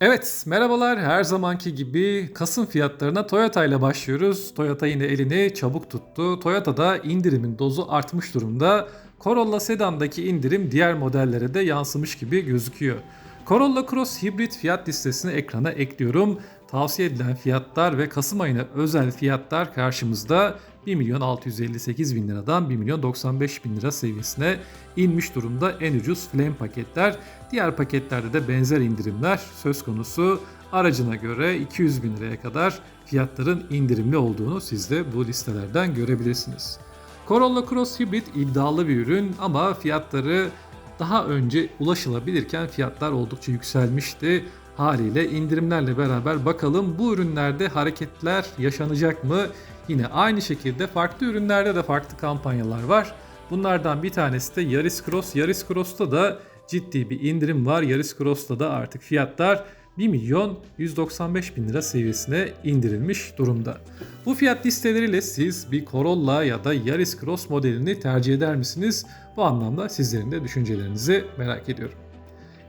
Evet, merhabalar. Her zamanki gibi Kasım fiyatlarına Toyota ile başlıyoruz. Toyota yine elini çabuk tuttu. Toyota'da indirimin dozu artmış durumda. Corolla Sedan'daki indirim diğer modellere de yansımış gibi gözüküyor. Corolla Cross hibrit fiyat listesini ekrana ekliyorum. Tavsiye edilen fiyatlar ve Kasım ayına özel fiyatlar karşımızda 1 milyon 658 bin liradan 1 milyon 95 bin lira seviyesine inmiş durumda en ucuz Flame paketler. Diğer paketlerde de benzer indirimler söz konusu. Aracına göre 200 bin liraya kadar fiyatların indirimli olduğunu siz de bu listelerden görebilirsiniz. Corolla Cross Hybrid iddialı bir ürün ama fiyatları daha önce ulaşılabilirken fiyatlar oldukça yükselmişti. Haliyle indirimlerle beraber bakalım bu ürünlerde hareketler yaşanacak mı? Yine aynı şekilde farklı ürünlerde de farklı kampanyalar var. Bunlardan bir tanesi de Yaris Cross. Yaris Cross'ta da ciddi bir indirim var. Yaris Cross'ta da artık fiyatlar 1 milyon 195 bin lira seviyesine indirilmiş durumda. Bu fiyat listeleriyle siz bir Corolla ya da Yaris Cross modelini tercih eder misiniz? Bu anlamda sizlerin de düşüncelerinizi merak ediyorum.